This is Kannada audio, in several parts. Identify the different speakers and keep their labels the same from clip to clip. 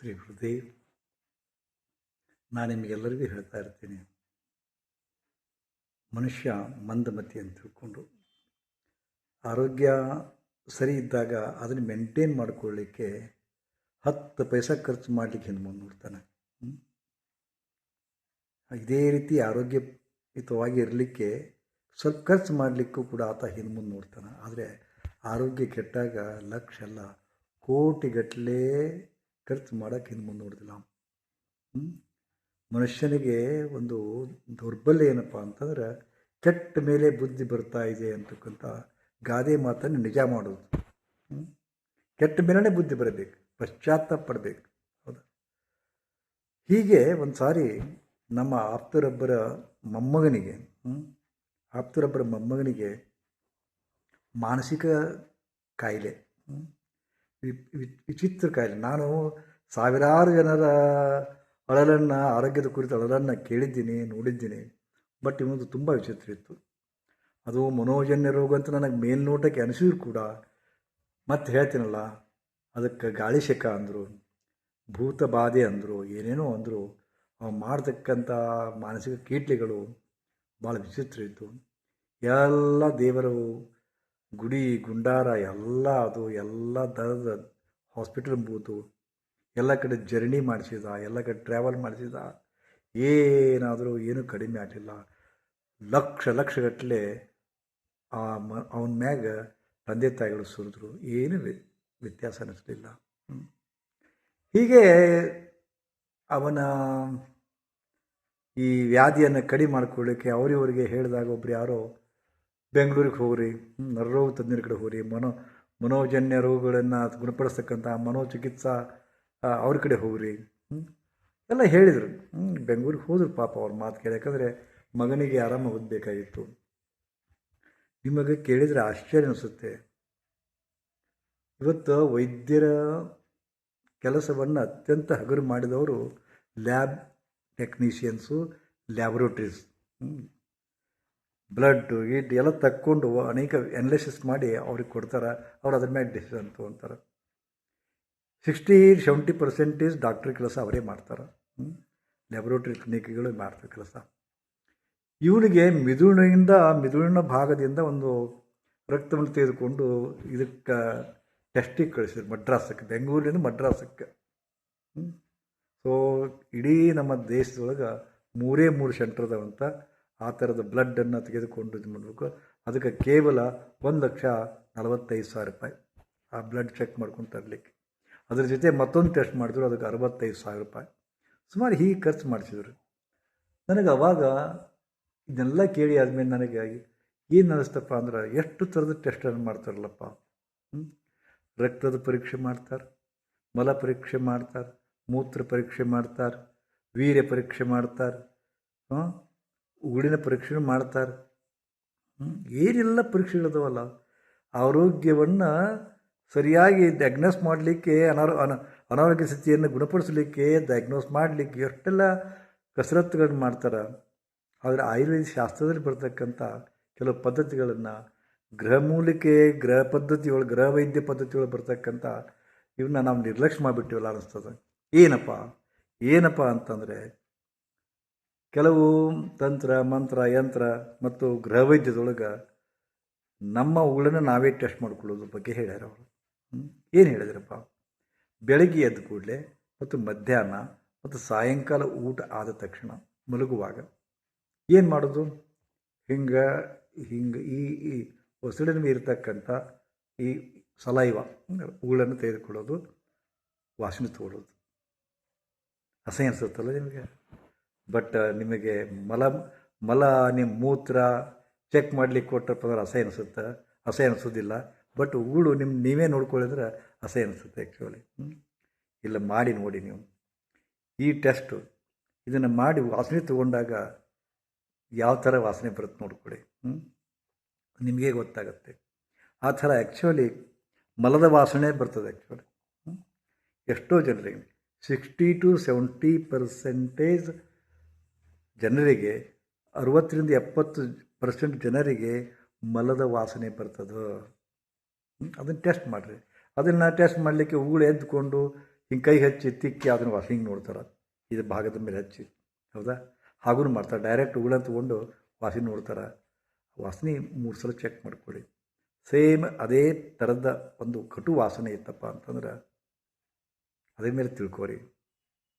Speaker 1: ಶ್ರೀ ಹೃದಯ, ನಾನು ನಿಮಗೆಲ್ಲರಿಗೂ ಹೇಳ್ತಾ ಇರ್ತೀನಿ. ಮನುಷ್ಯ ಮಂದಮತಿ ಅಂತ ತಿಳ್ಕೊಂಡು, ಆರೋಗ್ಯ ಸರಿ ಇದ್ದಾಗ ಅದನ್ನು ಮೇಂಟೈನ್ ಮಾಡಿಕೊಳ್ಳಿಕ್ಕೆ ಹತ್ತು ಪೈಸಾ ಖರ್ಚು ಮಾಡಲಿಕ್ಕೆ ಹಿಂದೆ ಮುಂದೆ ನೋಡ್ತಾನೆ. ಇದೇ ರೀತಿ ಆರೋಗ್ಯಯುತವಾಗಿ ಇರಲಿಕ್ಕೆ ಸ್ವಲ್ಪ ಖರ್ಚು ಮಾಡಲಿಕ್ಕೂ ಕೂಡ ಆತ ಹಿಂದೆ ಮುಂದೆ ನೋಡ್ತಾನೆ. ಆದರೆ ಆರೋಗ್ಯ ಕೆಟ್ಟಾಗ ಲಕ್ಷ ಅಲ್ಲ ಕೋಟಿಗಟ್ಟಲೆ ಖರ್ಚು ಮಾಡೋಕ್ಕೆ ಇನ್ನು ಮುಂದೆ ನೋಡ್ತಿಲ್ಲ? ಮನುಷ್ಯನಿಗೆ ಒಂದು ದೌರ್ಬಲ್ಯ ಏನಪ್ಪ ಅಂತಂದ್ರೆ ಕೆಟ್ಟ ಮೇಲೆ ಬುದ್ಧಿ ಬರ್ತಾ ಇದೆ ಅಂತಕ್ಕಂಥ ಗಾದೆ ಮಾತನ್ನು ನಿಜ ಮಾಡೋದು? ಕೆಟ್ಟ ಮೇಲೇ ಬುದ್ಧಿ ಬರಬೇಕು, ಪಶ್ಚಾತ್ತಾಪ ಪಡಬೇಕು ಹೌದಾ ಹೀಗೆ ಒಂದು ಸಾರಿ ನಮ್ಮ ಆಪ್ತರೊಬ್ಬರ ಮೊಮ್ಮಗನಿಗೆ? ಆಪ್ತರೊಬ್ಬರ ಮೊಮ್ಮಗನಿಗೆ ಮಾನಸಿಕ ಕಾಯಿಲೆ ವಿಚಿತ್ರ ಕಾಯಿಲೆ ನಾನು ಸಾವಿರಾರು ಜನರ ಅಳಲನ್ನು, ಆರೋಗ್ಯದ ಕುರಿತು ಅಳಲನ್ನು ಕೇಳಿದ್ದೀನಿ, ನೋಡಿದ್ದೀನಿ. ಬಟ್ ಇವನದು ತುಂಬ ವಿಚಿತ್ರ ಇತ್ತು. ಅದು ಮನೋಜನ್ಯ ರೋಗ ಅಂತ ನನಗೆ ಮೇಲ್ನೋಟಕ್ಕೆ ಅನಿಸಿದ್ರು ಕೂಡ. ಮತ್ತೆ ಹೇಳ್ತೀನಲ್ಲ, ಅದಕ್ಕೆ ಗಾಳಿ ಶೆಕ ಅಂದರು ಭೂತ ಬಾಧೆ ಅಂದರು, ಏನೇನೋ ಅಂದರು ಮಾಡ್ತಕ್ಕಂಥ ಮಾನಸಿಕ ಕೀಟ್ಲೆಗಳು ಭಾಳ ವಿಚಿತ್ರ ಇತ್ತು. ಎಲ್ಲ ದೇವರು ಗುಡಿ, ಗುಂಡಾರ, ಎಲ್ಲ ಅದು, ಎಲ್ಲ ಥರದ ಹಾಸ್ಪಿಟಲ್ ಬೂತು. ಎಲ್ಲ ಕಡೆ ಜರ್ನಿ ಮಾಡಿಸಿದ, ಎಲ್ಲ ಕಡೆ ಟ್ರಾವೆಲ್ ಮಾಡಿಸಿದ. ಏನಾದರೂ ಏನೂ ಕಡಿಮೆ ಆಗಲಿಲ್ಲ. ಲಕ್ಷ ಲಕ್ಷಗಟ್ಟಲೆ ಆ ಮ, ಅವನ ಮ್ಯಾಗ ತಂದೆ ತಾಯಿಗಳು ಸುರಿದ್ರು. ಏನು ವ್ಯ- ವ್ಯತ್ಯಾಸ ಅನ್ನಿಸ್ಲಿಲ್ಲ ಹೀಗೆ ಅವನ ಈ ವ್ಯಾಧಿಯನ್ನು ಕಡಿಮೆ ಮಾಡ್ಕೊಳ್ಳಿಕ್ಕೆ ಅವರಿವರಿಗೆ ಹೇಳಿದಾಗ ಒಬ್ರು ಯಾರೋ ಬೆಂಗಳೂರಿಗೆ ಹೋಗ್ರಿ ನರರೋಗ ತಜ್ಞರ ಕಡೆ ಹೋಗ್ರಿ, ಮನೋ, ಮನೋಜನ್ಯ ರೋಗಗಳನ್ನು ಗುಣಪಡಿಸ್ತಕ್ಕಂಥ ಮನೋಚಿಕಿತ್ಸಾ ಅವ್ರ ಕಡೆ ಹೋಗ್ರಿ ಎಲ್ಲ ಹೇಳಿದರು ಬೆಂಗಳೂರಿಗೆ ಹೋದರು ಪಾಪ ಅವ್ರ ಮಾತು ಕೇಳಿ ಮಗನಿಗೆ ಆರಾಮ ಓದಬೇಕಾಗಿತ್ತು. ನಿಮಗೆ ಕೇಳಿದರೆ ಆಶ್ಚರ್ಯ ಅನಿಸುತ್ತೆ. ಇವತ್ತು ವೈದ್ಯರ ಕೆಲಸವನ್ನು ಅತ್ಯಂತ ಹಗುರು ಮಾಡಿದವರು ಲ್ಯಾಬ್ ಟೆಕ್ನಿಷಿಯನ್ಸು, ಲ್ಯಾಬ್ರೋಟ್ರೀಸ್ ಬ್ಲಡ್ ಗಿಡ್ ಎಲ್ಲ ತಕ್ಕೊಂಡು ಅನೇಕ ಎನಾಲಿಸಿಸ್ ಮಾಡಿ ಅವ್ರಿಗೆ ಕೊಡ್ತಾರೆ. ಅವ್ರು ಅದ್ರ ಮೇಲೆ ಡಿಸಿಷನ್ ತೊಗೊತಾರೆ. ಸಿಕ್ಸ್ಟಿ ಸೆವೆಂಟಿ ಪರ್ಸೆಂಟೇಜ್ ಡಾಕ್ಟ್ರ್ ಕೆಲಸ ಅವರೇ ಮಾಡ್ತಾರೆ. ಲ್ಯಾಬ್ರೋಟ್ರಿ ಕ್ಲಿನಿಕ್ಗಳು ಮಾಡ್ತಾರೆ ಕೆಲಸ. ಇವನಿಗೆ ಮಿದುಳಿನಿಂದ, ಮಿದುಳಿನ ಭಾಗದಿಂದ ಒಂದು ರಕ್ತವನ್ನು ತೆಗೆದುಕೊಂಡು ಇದಕ್ಕೆ ಟೆಸ್ಟಿಗೆ ಕಳಿಸಿದ್ರು ಮಡ್ರಾಸಕ್ಕೆ ಬೆಂಗಳೂರಿನಿಂದ ಮಡ್ರಾಸಕ್ಕೆ ಸೊ ಇಡೀ ನಮ್ಮ ದೇಶದೊಳಗೆ ಮೂರೇ ಮೂರು ಸೆಂಟ್ರ್ ಅದಾವಂತ. ಆ ಥರದ ಬ್ಲಡ್ಡನ್ನು ತೆಗೆದುಕೊಂಡು ಇದು ಮಾಡಬೇಕು. ಅದಕ್ಕೆ ಕೇವಲ ಒಂದು ಲಕ್ಷ ನಲವತ್ತೈದು ಸಾವಿರ ರೂಪಾಯಿ ಆ ಬ್ಲಡ್ ಚೆಕ್ ಮಾಡ್ಕೊಂಡು ತರಲಿಕ್ಕೆ. ಅದ್ರ ಜೊತೆ ಮತ್ತೊಂದು ಟೆಸ್ಟ್ ಮಾಡಿದ್ರು, ಅದಕ್ಕೆ ಅರವತ್ತೈದು ಸಾವಿರ ರೂಪಾಯಿ. ಸುಮಾರು ಹೀಗೆ ಖರ್ಚು ಮಾಡಿಸಿದ್ರು. ನನಗೆ ಅವಾಗ ಇದನ್ನೆಲ್ಲ ಕೇಳಿ ಆದಮೇಲೆ ನನಗೆ ಏನು ಅನ್ನಿಸ್ತಪ್ಪ ಅಂದ್ರೆ, ಎಷ್ಟು ಥರದ ಟೆಸ್ಟನ್ನು ಮಾಡ್ತಾರಲ್ಲಪ್ಪ. ರಕ್ತದ ಪರೀಕ್ಷೆ ಮಾಡ್ತಾರೆ, ಮಲ ಪರೀಕ್ಷೆ ಮಾಡ್ತಾರೆ, ಮೂತ್ರ ಪರೀಕ್ಷೆ ಮಾಡ್ತಾರೆ, ವೀರ್ಯ ಪರೀಕ್ಷೆ ಮಾಡ್ತಾರೆ. ಉಗುಳಿನ ಪರೀಕ್ಷೆ ಮಾಡ್ತಾರೆ? ಏನೆಲ್ಲ ಪರೀಕ್ಷೆಗಳಿದಾವಲ್ಲ ಆರೋಗ್ಯವನ್ನು ಸರಿಯಾಗಿ ಡಯಾಗ್ನೋಸ್ ಮಾಡಲಿಕ್ಕೆ, ಅನಾರೋ, ಅನ, ಅನಾರೋಗ್ಯ ಸ್ಥಿತಿಯನ್ನು ಗುಣಪಡಿಸಲಿಕ್ಕೆ ಡಯಾಗ್ನೋಸ್ ಮಾಡಲಿಕ್ಕೆ ಎಷ್ಟೆಲ್ಲ ಕಸರತ್ತುಗಳನ್ನ ಮಾಡ್ತಾರೆ ಆದರೆ ಆಯುರ್ವೇದ ಶಾಸ್ತ್ರದಲ್ಲಿ ಬರ್ತಕ್ಕಂಥ ಕೆಲವು ಪದ್ಧತಿಗಳನ್ನು, ಗೃಹ ಮೂಲಿಕೆ, ಗೃಹ ಪದ್ಧತಿಗಳು, ಗೃಹ ವೈದ್ಯ ಪದ್ಧತಿಗಳು ಬರ್ತಕ್ಕಂಥ ಇವನ್ನ ನಾವು ನಿರ್ಲಕ್ಷ್ಯ ಮಾಡಿಬಿಟ್ಟಿವಲ್ಲ ಅನ್ನಿಸ್ತದೆ ಏನಪ್ಪ ಏನಪ್ಪ ಅಂತಂದರೆ ಕೆಲವು ತಂತ್ರ, ಮಂತ್ರ, ಯಂತ್ರ ಮತ್ತು ಗೃಹ ವೈದ್ಯದೊಳಗೆ ನಮ್ಮ ಉಗಳನ್ನ ನಾವೇ ಟೆಸ್ಟ್ ಮಾಡ್ಕೊಳ್ಳೋದ್ರ ಬಗ್ಗೆ ಹೇಳ್ಯಾರ ಅವರು. ಏನು ಹೇಳಿದ್ರಪ್ಪ? ಬೆಳಗ್ಗೆ ಎದ್ದ ಕೂಡಲೇ ಮತ್ತು ಮಧ್ಯಾಹ್ನ ಮತ್ತು ಸಾಯಂಕಾಲ ಊಟ ಆದ ತಕ್ಷಣ ಮಲಗುವಾಗ ಏನು ಮಾಡೋದು? ಹಿಂಗೆ ಹಿಂಗೆ ಈ ಈ ಹೊಸಡಿನ ಇರ್ತಕ್ಕಂಥ ಈ ಸಲೈವ, ಉಗುಳನ್ನು ತೆಗೆದುಕೊಳ್ಳೋದು, ವಾಸನೆ ತಗೊಳ್ಳೋದು ಅಸಹ್ಯ ಅನಿಸುತ್ತಲ್ಲ ನಿಮಗೆ? ಬಟ್ ನಿಮಗೆ ಮಲ ಮಲ ನಿಮ್ಮ ಮೂತ್ರ ಚೆಕ್ ಮಾಡಲಿಕ್ಕೆ ಕೊಟ್ಟಪ್ಪ ಅಂದ್ರೆ ಅಸಹ್ಯ ಅನಿಸುತ್ತೆ? ಅಸಹ್ಯ ಅನಿಸೋದಿಲ್ಲ. ಬಟ್ ಉಗುಳು ನಿಮ್ಮ ನೀವೇ ನೋಡ್ಕೊಳ್ಳಿದ್ರೆ ಅಸಹ್ಯ ಅನಿಸುತ್ತೆ ಆ್ಯಕ್ಚುಲಿ ಇಲ್ಲ, ಮಾಡಿ ನೋಡಿ ನೀವು. ಈ ಟೆಸ್ಟು ಇದನ್ನು ಮಾಡಿ ವಾಸನೆ ತಗೊಂಡಾಗ ಯಾವ ಥರ ವಾಸನೆ ಬರುತ್ತೆ ನೋಡ್ಕೊಳ್ಳಿ. ಹ್ಞೂ ನಿಮಗೆ ಗೊತ್ತಾಗುತ್ತೆ. ಆ ಥರ ಆ್ಯಕ್ಚುಲಿ ಮಲದ ವಾಸನೆ ಬರ್ತದೆ ಆ್ಯಕ್ಚುಲಿ ಎಷ್ಟೋ ಜನರಿಗೆ ಸಿಕ್ಸ್ಟಿ ಟು ಸೆವೆಂಟಿ ಪರ್ಸೆಂಟೇಜ್ ಜನರಿಗೆ, ಅರುವತ್ತರಿಂದ ಎಪ್ಪತ್ತು ಪರ್ಸೆಂಟ್ ಜನರಿಗೆ ಮಲದ ವಾಸನೆ ಬರ್ತದೆ? ಅದನ್ನು ಟೆಸ್ಟ್ ಮಾಡಿರಿ. ಅದನ್ನು ಟೆಸ್ಟ್ ಮಾಡಲಿಕ್ಕೆ ಹೂಗಳು ಎದ್ದುಕೊಂಡು ಹಿಂಗೆ ಕೈ ಹಚ್ಚಿ ತಿಕ್ಕಿ ಅದನ್ನು ವಾಸನೆ ಹಿಂಗೆ ನೋಡ್ತಾರೆ. ಇದು ಭಾಗದ ಮೇಲೆ ಹಚ್ಚಿ. ಹೌದಾ? ಹಾಗೂ ಮಾಡ್ತಾರೆ. ಡೈರೆಕ್ಟ್ ಉಗುಳನ್ನು ತೊಗೊಂಡು ವಾಸನೆ ನೋಡ್ತಾರೆ. ವಾಸನೆ ಮೂರು ಸಲ ಚೆಕ್ ಮಾಡ್ಕೊಳ್ಳಿ. ಸೇಮ್ ಅದೇ ಥರದ ಒಂದು ಕಟು ವಾಸನೆ ಇತ್ತಪ್ಪ ಅಂತಂದ್ರೆ ಅದೇ ಮೇಲೆ ತಿಳ್ಕೊರಿ.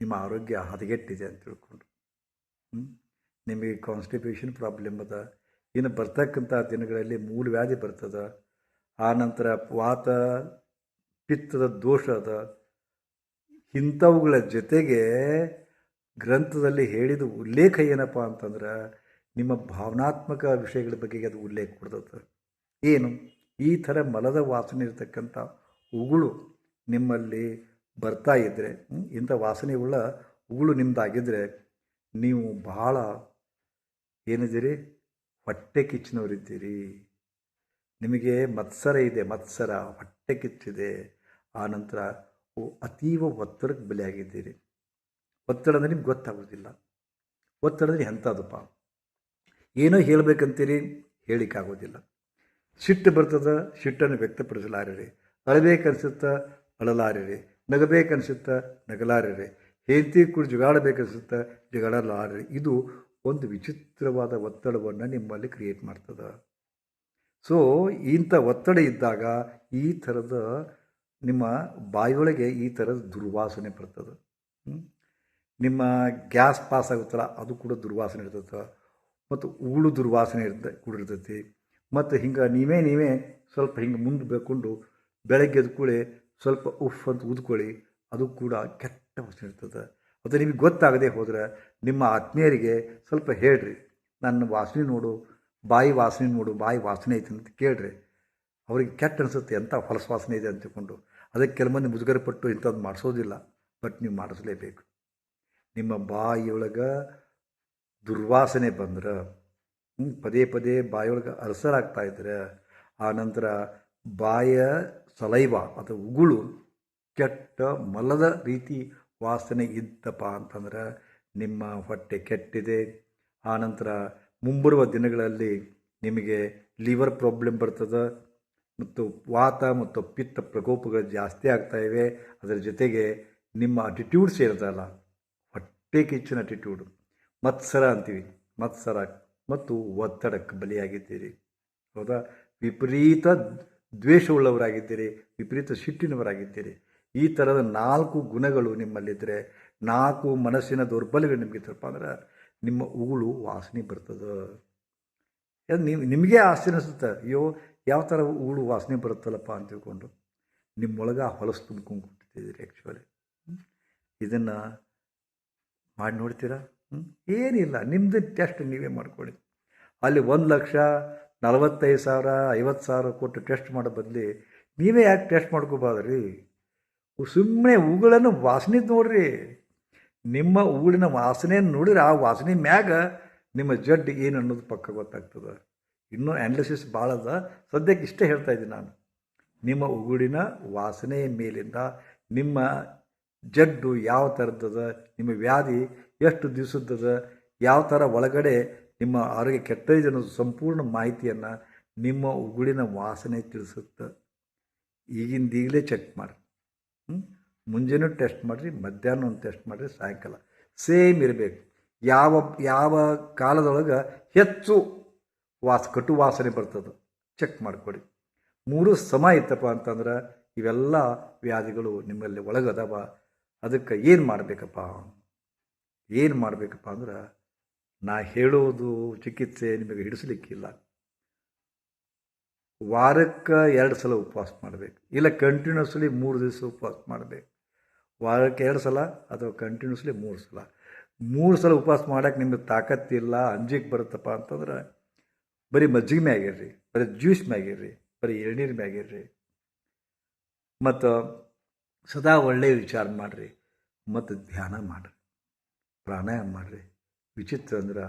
Speaker 1: ನಿಮ್ಮ ಆರೋಗ್ಯ ಹದಗೆಟ್ಟಿದೆ ಅಂತ ತಿಳ್ಕೊಂಡು? ನಿಮಗೆ ಕಾನ್ಸ್ಟಿಪೇಷನ್ ಪ್ರಾಬ್ಲಮ್ ಅದ. ಇನ್ನು ಬರ್ತಕ್ಕಂಥ ದಿನಗಳಲ್ಲಿ ಮೂಲ ವ್ಯಾಧಿ ಬರ್ತದೆ. ನಂತರ ವಾತ ಪಿತ್ತದ ದೋಷ ಅದ. ಇಂಥವುಗಳ ಜೊತೆಗೆ ಗ್ರಂಥದಲ್ಲಿ ಹೇಳಿದ ಉಲ್ಲೇಖ ಏನಪ್ಪ ಅಂತಂದ್ರೆ ನಿಮ್ಮ ಭಾವನಾತ್ಮಕ ವಿಷಯಗಳ ಬಗ್ಗೆ ಅದು ಉಲ್ಲೇಖ ಕೊಡ್ತದೆ. ಏನು? ಈ ಥರ ಮಲದ ವಾಸನೆ ಇರತಕ್ಕಂಥ ಉಗುಳು ನಿಮ್ಮಲ್ಲಿ ಬರ್ತಾ ಇದ್ದರೆ ಇಂಥ ಇಂಥ ಉಳ್ಳ ಉಗುಳು ನಿಮ್ಮದಾಗಿದ್ದರೆ ನೀವು ಬಹಳ ಏನಿದ್ದೀರಿ? ಹೊಟ್ಟೆ ಕಿಚ್ಚಿನವರಿದ್ದೀರಿ. ನಿಮಗೆ ಮತ್ಸರ ಇದೆ, ಮತ್ಸರ, ಹೊಟ್ಟೆ ಕಿಚ್ಚಿದೆ. ಆ ನಂತರ ಅತೀವ ಒತ್ತಡಕ್ಕೆ ಬಲಿಯಾಗಿದ್ದೀರಿ. ಒತ್ತಡ ಅಂದರೆ ನಿಮ್ಗೆ ಗೊತ್ತಾಗೋದಿಲ್ಲ ಒತ್ತಡ ಅಂದರೆ ಎಂಥದಪ್ಪ? ಏನೋ ಹೇಳಬೇಕಂತೀರಿ? ಹೇಳಿಕ್ಕಾಗೋದಿಲ್ಲ ಸಿಟ್ಟು ಬರ್ತದ, ಸಿಟ್ಟನ್ನು ವ್ಯಕ್ತಪಡಿಸಲಾರಿರಿ. ಅಳಬೇಕನ್ಸುತ್ತಾ, ಅಳಲಾರಿರಿ. ನಗಬೇಕನ್ಸುತ್ತಾ, ನಗಲಾರಿರಿ. ಹೆಂಡತಿ ಕೂಡ ಜುಗಾಡಬೇಕನ್ಸುತ್ತಾ ಜಗಳಲಾರೆ ಇದು ಒಂದು ವಿಚಿತ್ರವಾದ ಒತ್ತಡವನ್ನು ನಿಮ್ಮಲ್ಲಿ ಕ್ರಿಯೇಟ್ ಮಾಡ್ತದೆ. ಸೊ ಇಂಥ ಒತ್ತಡ ಇದ್ದಾಗ ಈ ಥರದ ನಿಮ್ಮ ಬಾಯಿಯೊಳಗೆ ಈ ಥರದ ದುರ್ವಾಸನೆ ಬರ್ತದೆ. ನಿಮ್ಮ ಗ್ಯಾಸ್ ಪಾಸ್ ಆಗುತ್ತಲ್ಲ, ಅದು ಕೂಡ ದುರ್ವಾಸನೆ ಇರ್ತದೆ. ಮತ್ತು ಉಗುಳು ದುರ್ವಾಸನೆ ಇರ್ತ, ಕೂಡ ಇರ್ತೈತಿ. ಮತ್ತು ಹಿಂಗೆ ನೀವೇ ನೀವೇ ಸ್ವಲ್ಪ ಹಿಂಗೆ ಮುಂದೆ ಬೇಕೊಂಡು ಬೆಳಗ್ಗೆ ಕೂಡಲೇ ಸ್ವಲ್ಪ ಉಫ್ ಅಂತ ಊದ್ಕೊಳ್ಳಿ ಅದು ಕೂಡ ಕೆಟ್ಟ ವಾಸನೆ ಇರ್ತದೆ ಅದು ನಿಮಗೆ ಗೊತ್ತಾಗದೆ ಹೋದರೆ ನಿಮ್ಮ ಆತ್ಮೀಯರಿಗೆ ಸ್ವಲ್ಪ ಹೇಳ್ರಿ. ನನ್ನ ವಾಸನೆ ನೋಡು, ಬಾಯಿ ವಾಸನೆ ನೋಡು, ಬಾಯಿ ವಾಸನೆ ಐತೆ ಅಂತ ಕೇಳ್ರಿ. ಅವ್ರಿಗೆ ಕೆಟ್ಟ ಅನಿಸುತ್ತೆ, ಎಂಥ ಹೊಲಸು ವಾಸನೆ ಇದೆ ಅಂತ ತಿಳ್ಕೊಂಡು ಅದಕ್ಕೆ ಕೆಲವೊಂದು ಮುಜುಗರ ಪಟ್ಟು ಇಂಥದ್ದು ಮಾಡಿಸೋದಿಲ್ಲ, ಬಟ್ ನೀವು ಮಾಡಿಸಲೇಬೇಕು. ನಿಮ್ಮ ಬಾಯಿಯೊಳಗೆ ದುರ್ವಾಸನೆ ಬಂದ್ರೆ ಪದೇ ಪದೇ ಬಾಯಿಯೊಳಗೆ ಅರಸರಾಗ್ತಾ ಇದ್ರೆ, ಆ ನಂತರ ಬಾಯ ಸಲೈವ ಅಥವಾ ಉಗುಳು ಕೆಟ್ಟ ಮಲದ ರೀತಿ ವಾಸನೆ ಇದ್ದಪ್ಪ ಅಂತಂದ್ರೆ ನಿಮ್ಮ ಹೊಟ್ಟೆ ಕೆಟ್ಟಿದೆ. ಆನಂತರ ಮುಂಬರುವ ದಿನಗಳಲ್ಲಿ ನಿಮಗೆ ಲಿವರ್ ಪ್ರಾಬ್ಲಮ್ ಬರ್ತದೆ ಮತ್ತು ವಾತ ಮತ್ತು ಪಿತ್ತ ಪ್ರಕೋಪಗಳು ಜಾಸ್ತಿ ಆಗ್ತಾಯಿವೆ ಅದರ ಜೊತೆಗೆ ನಿಮ್ಮ ಅಟಿಟ್ಯೂಡ್ಸ್ ಇರ್ತಲ್ಲ ಹೊಟ್ಟೆ ಕಿಚ್ಚಿನ ಅಟಿಟ್ಯೂಡ್ ಮತ್ಸರ ಅಂತೀವಿ, ಮತ್ಸರ ಮತ್ತು ಒತ್ತಡಕ್ಕೆ ಬಲಿಯಾಗಿದ್ದೀರಿ. ಹೌದಾ? ವಿಪರೀತ ದ್ವೇಷವುಳ್ಳವರಾಗಿದ್ದೀರಿ, ವಿಪರೀತ ಸಿಟ್ಟಿನವರಾಗಿದ್ದೀರಿ. ಈ ಥರದ ನಾಲ್ಕು ಗುಣಗಳು ನಿಮ್ಮಲ್ಲಿದ್ದರೆ ನಾಲ್ಕು ಮನಸ್ಸಿನ ದೌರ್ಬಲ್ಯಗಳು ನಿಮಗಿತ್ತಪ್ಪ ಅಂದ್ರೆ ನಿಮ್ಮ ಉಗುಳು ವಾಸನೆ ಬರ್ತದೆ. ನೀವು ನಿಮಗೆ ಆಶ್ಚರ್ಯ ಅನಿಸುತ್ತೆ. ಅಯ್ಯೋ, ಯಾವ ಥರ ಉಗುಳು ವಾಸನೆ ಬರುತ್ತಲ್ಲಪ್ಪ ಅಂತ ತಿಳ್ಕೊಂಡು ನಿಮ್ಮೊಳಗೆ ಹೊಲಸು ತುಂಬ್ಕೊಂಡು ಕೂತಿದ್ದೀರಿ ಆ್ಯಕ್ಚುಲಿ ಇದನ್ನು ಮಾಡಿ ನೋಡ್ತೀರಾ? ಏನಿಲ್ಲ ನಿಮ್ಮದು ಟೆಸ್ಟ್ ನೀವೇ ಮಾಡ್ಕೊಳ್ಳಿ. ಅಲ್ಲಿ ಒಂದು ಲಕ್ಷ ನಲವತ್ತೈದು ಸಾವಿರ ಐವತ್ತು ಸಾವಿರ ಕೊಟ್ಟು ಟೆಸ್ಟ್ ಮಾಡೋ ಬದಲಿ ನೀವೇ ಯಾಕೆ ಟೆಸ್ಟ್ ಮಾಡ್ಕೋಬಾರ್ದ್ರಿ? ಸುಮ್ಮನೆ ಉಗುಳನ್ನು ವಾಸನೆ ನೋಡ್ರಿ. ನಿಮ್ಮ ಉಗುಳಿನ ವಾಸನೆಯನ್ನು ನೋಡಿದ್ರೆ ಆ ವಾಸನೆ ಮ್ಯಾಗ ನಿಮ್ಮ ಜಡ್ ಏನು ಅನ್ನೋದು ಪಕ್ಕ ಗೊತ್ತಾಗ್ತದೆ. ಇನ್ನೂ ಆ್ಯನಾಲಿಸಿಸ್ ಭಾಳ ಅದ. ಸದ್ಯಕ್ಕೆ ಇಷ್ಟೇ ಹೇಳ್ತಾ ಇದ್ದೀನಿ ನಾನು. ನಿಮ್ಮ ಉಗುಳಿನ ವಾಸನೆಯ ಮೇಲಿಂದ ನಿಮ್ಮ ಜಡ್ಡು ಯಾವ ಥರದ್ದದ ನಿಮ್ಮ ವ್ಯಾಧಿ ಎಷ್ಟು ದಿವಸದ್ದದ, ಯಾವ ಥರ ಒಳಗಡೆ ನಿಮ್ಮ ಆರೋಗ್ಯ ಕೆಟ್ಟದಿದೆ ಅನ್ನೋದು ಸಂಪೂರ್ಣ ಮಾಹಿತಿಯನ್ನು ನಿಮ್ಮ ಉಗುಳಿನ ವಾಸನೆ ತಿಳಿಸುತ್ತೆ. ಈಗಿಂದೀಗಲೇ ಚೆಕ್ ಮಾಡಿ? ಮುಂಜಾನೆ ಟೆಸ್ಟ್ ಮಾಡಿರಿ, ಮಧ್ಯಾಹ್ನ ಒಂದು ಟೆಸ್ಟ್ ಮಾಡಿರಿ, ಸಾಯಂಕಾಲ. ಸೇಮ್ ಇರಬೇಕು. ಯಾವ ಯಾವ ಕಾಲದೊಳಗೆ ಹೆಚ್ಚು ವಾಸ, ಕಟು ವಾಸನೆ ಬರ್ತದೆ ಚೆಕ್ ಮಾಡಿಕೊಡಿ. ಮೂರು ಸಮ ಇತ್ತಪ್ಪ ಅಂತಂದ್ರೆ ಇವೆಲ್ಲ ವ್ಯಾಧಿಗಳು ನಿಮ್ಮಲ್ಲಿ ಒಳಗದವ. ಅದಕ್ಕೆ ಏನು ಮಾಡಬೇಕಪ್ಪ? ಏನು ಮಾಡಬೇಕಪ್ಪ ಅಂದ್ರೆ ನಾ ಹೇಳೋದು ಚಿಕಿತ್ಸೆ ನಿಮಗೆ ಹಿಡಿಸ್ಲಿಕ್ಕಿಲ್ಲ. ವಾರಕ್ಕೆ ಎರಡು ಸಲ ಉಪವಾಸ ಮಾಡಬೇಕು. ಇಲ್ಲ ಕಂಟಿನ್ಯೂಸ್ಲಿ ಮೂರು ದಿವಸ ಉಪವಾಸ ಮಾಡಬೇಕು. ವಾರಕ್ಕೆ ಎರಡು ಸಲ ಅಥವಾ ಕಂಟಿನ್ಯೂಸ್ಲಿ ಮೂರು ಸಲ. ಮೂರು ಸಲ ಉಪವಾಸ ಮಾಡೋಕ್ಕೆ ನಿಮಗೆ ತಾಕತ್ತಿಲ್ಲ, ಅಂಜಿಕೆ ಬರುತ್ತಪ್ಪ ಅಂತಂದ್ರೆ ಬರೀ ಮಜ್ಜಿಗೆ ಮ್ಯಾಗಿರ್ರಿ ಬರೀ ಜ್ಯೂಸ್ ಮ್ಯಾಗಿರ್ರಿ ಬರೀ ಎಳ್ನೀರು ಮ್ಯಾಗಿರ್ರಿ ಮತ್ತು ಸದಾ ಒಳ್ಳೆಯ ವಿಚಾರ ಮಾಡಿರಿ, ಮತ್ತು ಧ್ಯಾನ ಮಾಡಿರಿ, ಪ್ರಾಣಾಯಾಮ ಮಾಡಿರಿ. ವಿಚಿತ್ರ ಅಂದ್ರೆ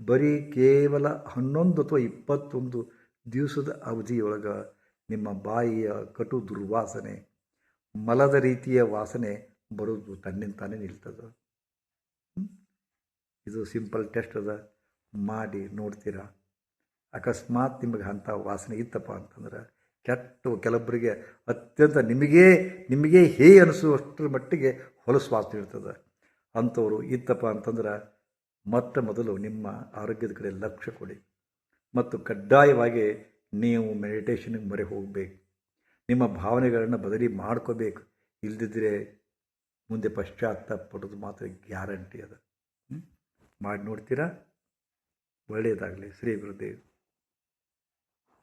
Speaker 1: ಬರೀ ಕೇವಲ ಹನ್ನೊಂದು ಅಥವಾ ಇಪ್ಪತ್ತೊಂದು ದಿವಸದ ಅವಧಿಯೊಳಗೆ ನಿಮ್ಮ ಬಾಯಿಯ ಕಟು ದುರ್ವಾಸನೆ, ಮಲದ ರೀತಿಯ ವಾಸನೆ ಬರೋದು ತನ್ನಿಂತಾನೇ ನಿಲ್ತದೆ? ಇದು ಸಿಂಪಲ್ ಟೆಸ್ಟ್ ಅದ. ಮಾಡಿ ನೋಡ್ತೀರಾ? ಅಕಸ್ಮಾತ್ ನಿಮಗೆ ಅಂಥ ವಾಸನೆ ಇತ್ತಪ್ಪ ಅಂತಂದ್ರೆ ಕೆಟ್ಟು ಕೆಲವೊಬ್ಬರಿಗೆ ಅತ್ಯಂತ ನಿಮಗೇ, ನಿಮಗೆ ಹೇ ಅನಿಸುವಷ್ಟರ ಮಟ್ಟಿಗೆ ಹೊಲಸು ವಾಸನೆ ಇರ್ತದೆ. ಅಂಥವ್ರು ಇತ್ತಪ್ಪ ಅಂತಂದ್ರೆ ಮೊಟ್ಟ ಮೊದಲು ನಿಮ್ಮ ಆರೋಗ್ಯದ ಕಡೆ ಲಕ್ಷ್ಯ ಕೊಡಿ. ಮತ್ತು ಕಡ್ಡಾಯವಾಗಿ ನೀವು ಮೆಡಿಟೇಷನಿಗೆ ಮೊರೆ ಹೋಗಬೇಕು. ನಿಮ್ಮ ಭಾವನೆಗಳನ್ನು ಬದಲಿ ಮಾಡ್ಕೋಬೇಕು. ಇಲ್ಲದಿದ್ದರೆ ಮುಂದೆ ಪಶ್ಚಾತ್ತಾಪ ಪಡೋದು ಮಾತ್ರ ಗ್ಯಾರಂಟಿ ಅದು. ಮಾಡಿ ನೋಡ್ತೀರಾ? ಒಳ್ಳೆಯದಾಗಲಿ. ಶ್ರೀ ಗುರುದೇವ್.